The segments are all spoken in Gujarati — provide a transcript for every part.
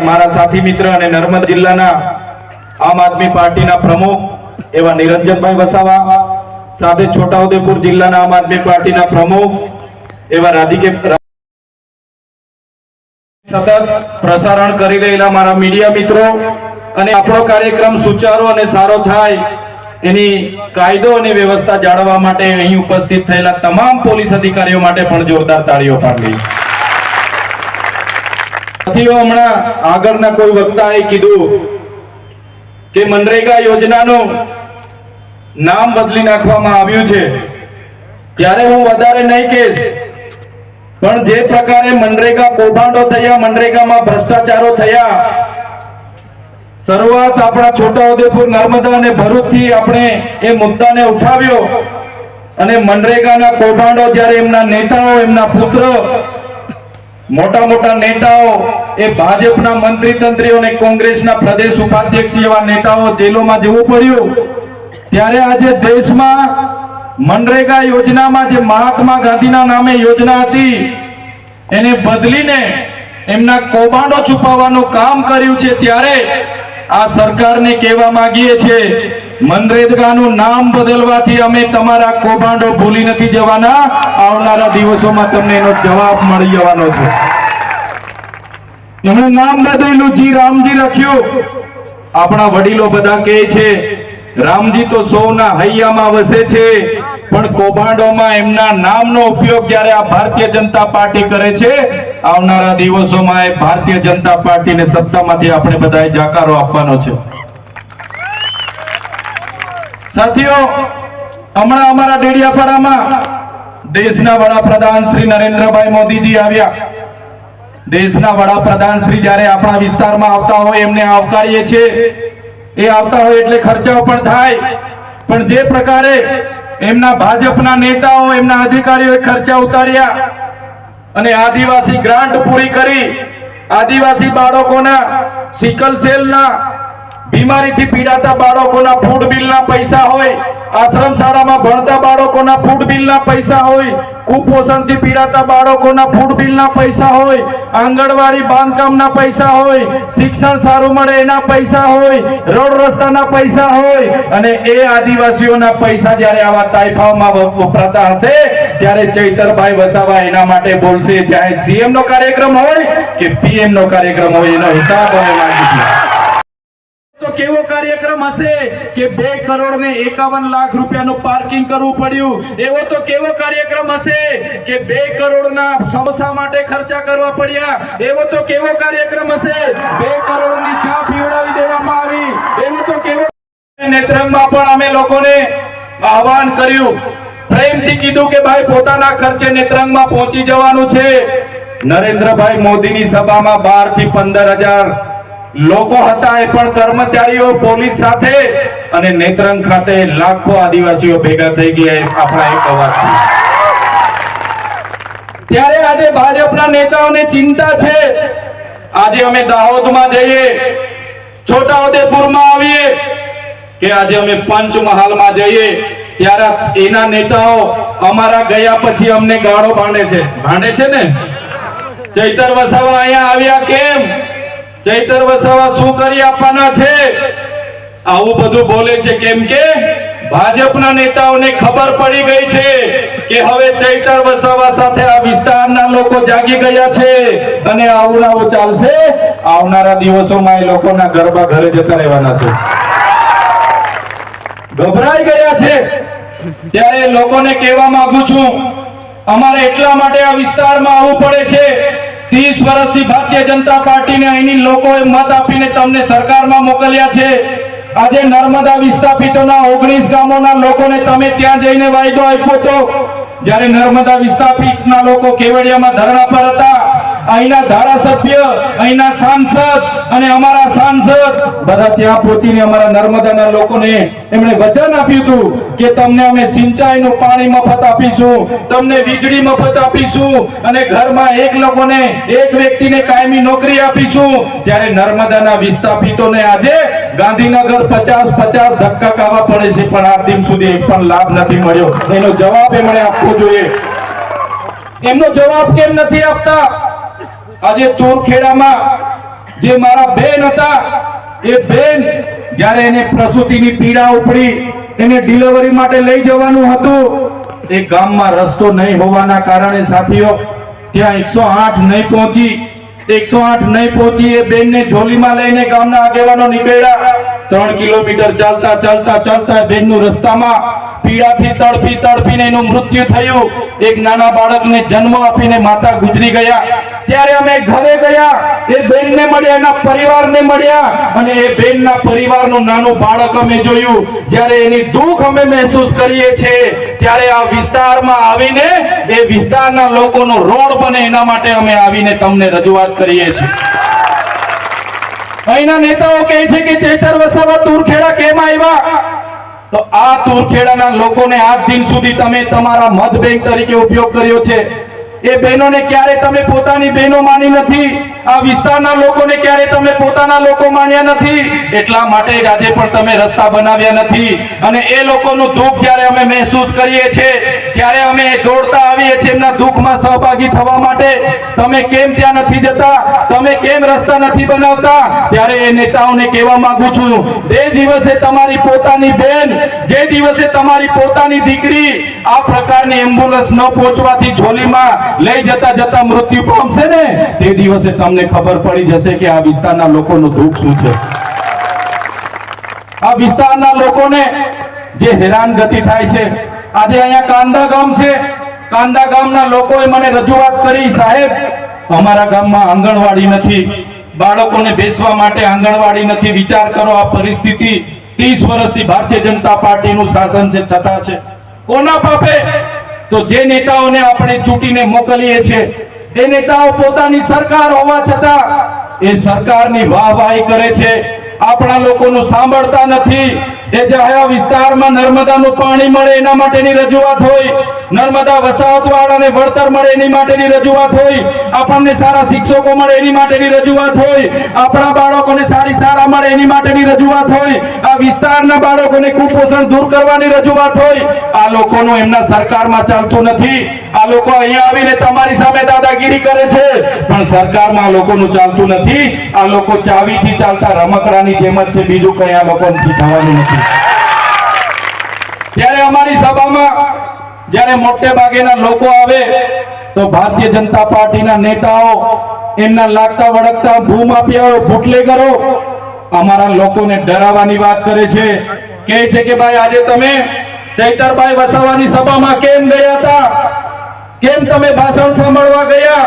મારા સાથી મિત્ર અને નર્મદ જિલ્લાના આમ આદમી પાર્ટીના પ્રમુખ એવા નિરંજનભાઈ વસાવા સાથે છોટાઉદેપુર જિલ્લાના આમ આદમી પાર્ટીના પ્રમુખ એવા રાધિકે સતત પ્રસારણ કરી રહેલા મારા મીડિયા મિત્રો અને આપણો કાર્યક્રમ સુચારો અને સારો થાય એની કાયદો અને વ્યવસ્થા જાળવવા માટે અહીં ઉપસ્થિત થયેલા તમામ પોલીસ અધિકારીઓ માટે પણ જોરદાર તાળીઓ પાડવી સાથીઓ, હમણાં આગળના કોઈ વક્તાએ કીધું કે મનરેગા યોજનાનું નામ બદલી નાખવામાં આવ્યું છે. ત્યારે હું વધારે નહીં કહીશ, પણ જે પ્રકારે મનરેગા કૌભાંડો થયા, મનરેગામાં ભ્રષ્ટાચારો થયા, શરૂઆત આપણા છોટાઉદેપુર નર્મદા અને ભરૂચથી આપણે એ મુદ્દાને ઉઠાવ્યો અને મનરેગાના કૌભાંડો જ્યારે એમના નેતાઓ, એમના પુત્ર મોટા મોટા નેતાઓ એ ભાજપના મંત્રી તંત્રીઓ અને કોંગ્રેસના પ્રદેશ ઉપાધ્યક્ષ એવા નેતાઓ જેલોમાં જવું પડ્યું. ત્યારે આજે દેશમાં મનરેગા યોજનામાં જે મહાત્મા ગાંધીના નામે યોજના હતી, એને બદલીને એમના કૌભાંડો છુપાવવાનું કામ કર્યું છે, ત્યારે આ સરકારને કહેવા માંગીએ છીએ મનરેગાનું નામ બદલવાથી અમે તમારા કૌભાંડો ભૂલી નથી જવાના. આવનારા દિવસોમાં તમને એનો જવાબ મળી જવાનો છે. એમણે નામ બદલ્યું, જી રામજી રાખ્યું આપણા વડીલો બધા કહે છે, રામજી તો સૌના હૈયામાં વસે છે, પણ કૌભાંડોમાં એમના નામનો ઉપયોગ જ્યારે આ ભારતીય જનતા પાર્ટી કરે છે, આવનારા દિવસોમાં એ ભારતીય જનતા પાર્ટીને સત્તામાંથી આપણે બધાએ જાકારો આપવાનો છે. સાથીઓ, હમણાં અમારા ડેડિયાપાડામાં દેશના વડાપ્રધાન શ્રી નરેન્દ્રભાઈ મોદીજી આવ્યા. દેશના વડાપ્રધાન શ્રી જ્યારે આપણા વિસ્તારમાં આવતા હોય, એમને આવકારીએ છીએ. એ આવતા હોય એટલે ખર્ચાઓ પણ થાય. પણ જે પ્રકારે એમના ભાજપના નેતાઓ, એમના અધિકારીઓએ ખર્ચા ઉતાર્યા અને આદિવાસી ગ્રાન્ટ પૂરી કરી, આદિવાસી બાળકોના સિકલ સેલના બીમારીથી પીડાતા બાળકોના ફૂડ બિલના પૈસા હોય, આશ્રમ શાળામાં ભણતા બાળકોના ફૂડ બિલના પૈસા હોય, કુપોષણથી પીડાતા બાળકોના ફૂડ બિલના પૈસા હોય, આંગણવાડી બાંધકામના પૈસા હોય, શિક્ષણ સારું મળે એના પૈસા હોય, રોડ રસ્તાના પૈસા હોય, અને એ આદિવાસીઓના પૈસા જ્યારે આવા તાઇફાઓમાં વપ- વપરાતા હશે, ત્યારે ચૈતરભાઈ વસાવા એના માટે બોલશે. ચાહે સીએમ નો કાર્યક્રમ હોય કે પીએમ નો કાર્યક્રમ હોય, એનો હિસાબ તો કેવો કાર્યક્રમ હશે કે બે કરોડ ને એકાવન લાખ રૂપિયાનું પાર્કિંગ કરવું પડ્યું. એવો તો કેવો કાર્યક્રમ હશે કે બે કરોડના સમોસા માટે ખર્ચા કરવા પડ્યા? એવો તો કેવો કાર્યક્રમ હશે? બે કરોડની ચા પીવડાવી દેવામાં આવી. એવો તો કેવો નેત્રંગમાં પણ અમે લોકોને આહવાન કર્યું. પ્રેમથી કીધું કે ભાઈ પોતાના ખર્ચે નેત્રંગમાં પહોંચી જવાનું છે. નરેન્દ્રભાઈ મોદીની સભામાં બારથી પંદર હજાર લોકો હતા એ પણ કર્મચારીઓ, પોલીસ સાથે અને નેત્રંગ ખાતે લાખો આદિવાસીઓ ભેગા થઈ ગયા આપણા એક અવાજ ત્યારે આજે ભાજપના નેતાઓને ચિંતા છે. આજે અમે દાહોદમાં જઈએ, છોટાઉદેપુરમાં આવીએ કે આજે અમે પંચમહાલમાં જઈએ. ત્યારે એના નેતાઓ અમારા ગયા પછી અમને ગાળો ભાંડે છે. ભાંડે છે ને? ચૈતર વસાવા અહીંયા આવ્યા કેમ? ચૈતર વસાવા શું કરી આપવાના છે? આવું બધું બોલે છે કેમ કે ભાજપના નેતાઓને ખબર પડી ગઈ છે કે હવે ચૈતર વસાવા સાથે આ વિસ્તારના લોકો જાગી ગયા છે અને આવું ચાલશે. આવનારા દિવસોમાં એ લોકોના ગરબા ઘરે જતા રહેવાના છે. ગભરાઈ ગયા છે. ત્યારે લોકોને કહેવા માંગુ છું, અમારે એટલા માટે આ વિસ્તારમાં આવવું પડે છે ત્રીસ વર્ષથી ભારતીય જનતા પાર્ટીને અહીંની લોકોએ મત આપીને તમને સરકારમાં મોકલ્યા છે. આજે નર્મદા વિસ્થાપિતોના ઓગણીસ ગામોના લોકોને તમે ત્યાં જઈને વાયદો આપ્યો હતો. જ્યારે નર્મદા વિસ્થાપિતના લોકો કેવડિયામાં ધરણા પર હતા અહીંના ધારાસભ્ય, અહીંના સાંસદ અને અમારા સાંસદ બધા ત્યાં પહોંચીને અમારા નર્મદાના લોકોને એમણે વચન આપ્યું હતું કે તમને અમે સિંચાઈનું પાણી મફત આપીશું, તમને વીજળી મફત આપીશું અને ઘરમાં એક લોકોને, એક વ્યક્તિને કાયમી નોકરી આપીશું. ત્યારે નર્મદાના વિસ્થાપિતોને આજે ગાંધીનગર પચાસ પચાસ ધક્કા ખાવા પડે છે, પણ આ દિન સુધી એક પણ લાભ નથી મળ્યો. એનો જવાબ એમણે આપવો જોઈએ. એમનો જવાબ કેમ નથી આપતા? આજે તોરખેડામાં જે મારા બેન હતા, એ બેન જ્યારે એને પ્રસૂતિની પીડા ઉપડી, એને ડિલિવરી માટે લઈ જવાનું હતું, એ ગામમાં રસ્તો નહીં હોવાના કારણે સાથીઓ, ત્યાં એકસો આઠ નહીં પહોંચી, એકસો આઠ નહીં પહોંચી, એ બેનને ઝોલીમાં લઈને ગામના આગેવાનો નીકળ્યા. ત્રણ કિલોમીટર ચાલતા ચાલતા ચાલતા બેનનું રસ્તામાં પીડાથી તડપી, તડપીને એનું મૃત્યુ થયું. એક નાના બાળકને જન્મ આપીને માતા ગુજરી ગયા. ત્યારે અમે ઘરે ગયા. એ બેનને મળ્યા, એના પરિવારને મળ્યા અને એ બેનના પરિવારનું નાનું બાળક અમે જોયું. જ્યારે એની દુઃખ અમે મહેસૂસ કરીએ છીએ, ત્યારે આ વિસ્તારમાં આવીને એ વિસ્તારના લોકોનો રોડ બને એના માટે અમે આવીને તમને રજૂઆત કરીએ છીએ. અહીંના નેતાઓ કહે છે કે ચેતર વસાવા તુરખેડા કેમ આવ્યા? તો આ તુરખેડાના લોકોને આજ દિન સુધી તમે તમારા મત બેંક તરીકે ઉપયોગ કર્યો છે. એ બહેનોને ક્યારે તમે પોતાની બહેનો માની નથી. આ વિસ્તારના લોકોને ક્યારે તમે પોતાના લોકો માન્યા નથી? એટલા માટે આજે પણ તમે રસ્તા બનાવ્યા નથી. અને એ લોકોનું દુઃખ જ્યારે અમે મહેસૂસ કરીએ છીએ, ત્યારે અમે દોડતા આવીએ છીએ એમના દુઃખમાં સહભાગી થવા માટે. તમે કેમ ત્યાં નથી જતા? તમે કેમ રસ્તા નથી બનાવતા? ત્યારે એ નેતાઓને કહેવા માંગુ છું, જે દિવસે તમારી પોતાની બેન, જે દિવસે તમારી પોતાની દીકરી આ પ્રકારની એમ્બ્યુલન્સ ન પહોંચવાથી ઝોલીમાં લઈ જતા જતા મૃત્યુ પામશે ને? તે દિવસે તમને ખબર પડી જશે કે આ વિસ્તારના લોકોનું દુઃખ શું છે. આ વિસ્તારના લોકોને જે હેરાનગતિ થાય છે, આજે અહીંયા કાંદા ગામ છે. કાંદા ગામના લોકોએ મને રજૂઆત કરી, સાહેબ, અમારા ગામમાં આંગણવાડી નથી. બાળકોને બેસવા માટે આંગણવાડી નથી. વિચાર કરો આ પરિસ્થિતિ. ત્રીસ વર્ષથી ભારતીય જનતા પાર્ટીનું શાસન છે, છતાં છે. કોના પાપે? તો જે નેતાઓને આપણે ચૂંટીને મોકલીએ છીએ એ નેતાઓ પોતાની સરકાર હોવા છતાં એ સરકારની વાહવાહી કરે છે. આપણા લોકોનું સાંભળતા નથી. એ જાહેર વિસ્તારમાં નર્મદાનું પાણી મળે એના માટેની રજૂઆત હોય, નર્મદા વસાહતવાળાને વળતર મળે એની માટેની રજૂઆત હોય, આપણને સારા શિક્ષકો મળે એની માટેની રજૂઆત હોય, આપણા બાળકોને સારી શાળા મળે એની માટેની રજૂઆત હોય, આ વિસ્તારના બાળકોને કુપોષણ દૂર કરવાની રજૂઆત હોય, આ લોકોનું એમના સરકારમાં ચાલતું નથી. આ લોકો અહીંયા આવીને તમારી સામે દાદાગીરી કરે છે. પણ સરકારમાં લોકોનું ચાલતું નથી. આ લોકો ચાવીથી ચાલતા રમકડાની જેમ જ છે. બીજું કઈ આ લોકોથી થવાનું નથી. ત્યારે અમારી સભામાં જ્યારે મોટે ભાગેના લોકો આવે, તો ભારતીય જનતા પાર્ટીના નેતાઓ, એમના લાગતા વળગતા ભૂમાફિયાઓ બુટલેગરો અમારા લોકોને ડરાવવાની વાત કરે છે. કહે છે કે ભાઈ, આજે તમે ચૈતરભાઈ વસાવાની સભામાં કેમ ગયા હતા? કેમ તમે ભાષણ સાંભળવા ગયા?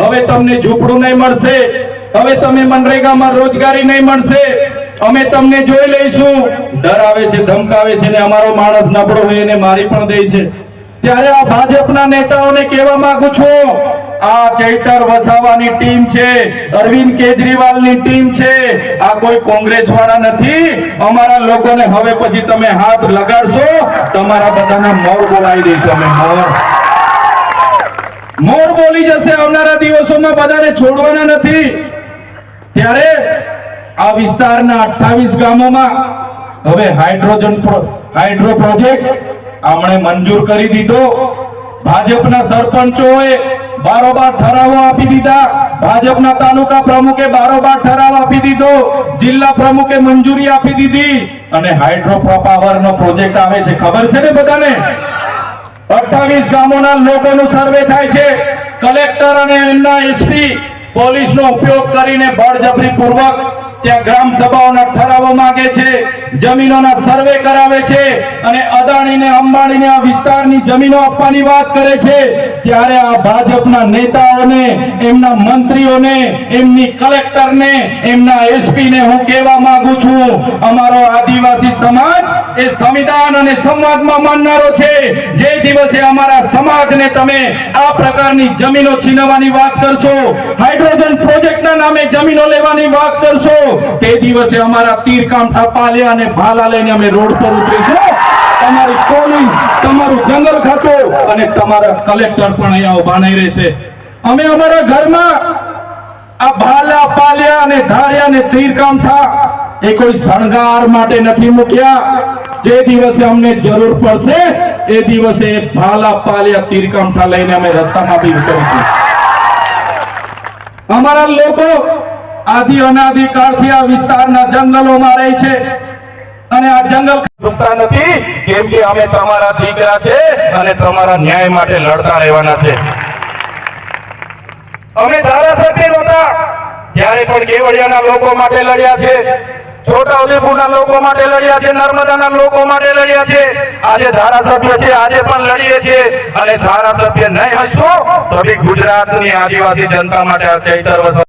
હવે તમને ઝૂંપડું નહીં મળશે. હવે તમે મનરેગામાં રોજગારી નહીં મળશે. અમે તમને જોઈ લઈશું. ડરાવે છે, ધમકાવે છે ને અમારો માણસ નબળો હોય એને મારી પણ દે છે. ત્યારે આ ભાજપના નેતાઓને કહેવા માંગુ છું, આ ચૈતર વસાવાની ટીમ છે, અરવિંદ કેજરીવાલની ટીમ છે. આ કોઈ કોંગ્રેસ વાળા નથી. અમારા લોકોને હવે પછી તમે હાથ લગાડશો, તમારા બધાના મોર બોલાવી દઈશું અમે, મોર. મોર બોલી જશે આવનારા દિવસોમાં બધાને છોડવાના નથી. ત્યારે આ વિસ્તારના અઠ્ઠાવીસ ગામોમાં હવે હાઇડ્રોજન હાઇડ્રો પ્રોજેક્ટ આમણે મંજૂર કરી દીધો. ભાજપના સરપંચોએ બારોબાર ઠરાવો આપી દીધા. ભાજપના તાલુકા પ્રમુખે બારોબાર ઠરાવ આપી દીધો. જિલ્લા પ્રમુખે મંજૂરી આપી દીધી. અને હાઇડ્રો પાવરનો પ્રોજેક્ટ આવે છે. ખબર છે ને બધાને? અઠ્ઠાવીસ ગામોના લોકોનું સર્વે થાય છે. કલેક્ટર અને એમના એસપી પોલીસનો ઉપયોગ કરીને બળજબરી પૂર્વક ત્યાં ગ્રામ સભાઓના ઠરાવો માંગે છે, જમીનોના સર્વે કરાવે છે અને અદાણીને, અંબાણીને આ વિસ્તારની જમીનો આપવાની વાત કરે છે. ત્યારે આ ભાજપના નેતાઓને, એમના મંત્રીઓને, એમની કલેક્ટરને, એમના એસપીને હું કહેવા માંગુ છું, અમારો આદિવાસી સમાજ એ સંવિધાન અને સંવાદમાં માનનારો છે. જે દિવસે અમારા સમાજને તમે આ પ્રકારની જમીનો છીનવવાની વાત કરશો, હાઇડ્રોજન પ્રોજેક્ટના નામે જમીનો લેવાની વાત કરશો તે દિવસે અમારા તીરકામ પાલિયા અને ભાલા લઈને અમે રોડ પર ઉતરીશું. તમારી કોલિંગ, તમારું જંગલ ખાતું અને તમારા કલેક્ટર પણ અહીંયા ઊભા નહીં રહેશે. અમે અમારા ઘરમાં આ ભાલા, પાલ્યા અને ધાર્યા અને તીરકામઠા એ કોઈ શણગાર માટે નથી મૂક્યા. જે દિવસે અમને જરૂર પડશે, એ દિવસે ભાલા, પાલ્યા તીરકામ થા લઈને અમે રસ્તામાં બી ઉતરીશું અમારા લોકો આદિ અનાદિ કાળથી આ વિસ્તારના જંગલોમાં રહે છે. અને આ જંગલ ચૂકતા નથી, કેમ કે અમે તમારા દીકરા છે અને તમારા ન્યાય માટે લડતા રહેવાના છે. અમે ધારાસભ્ય નહોતા. ત્યારે પણ કેવડિયાના લોકો માટે લડ્યા છે, છોટાઉદેપુરના લોકો માટે લડ્યા છે, નર્મદાના લોકો માટે લડ્યા છે, આજે ધારાસભ્ય છે, આજે પણ લડીએ છીએ. અને ધારાસભ્ય નહીં હશો, તો ગુજરાતની આદિવાસી જનતા માટે ચૈતર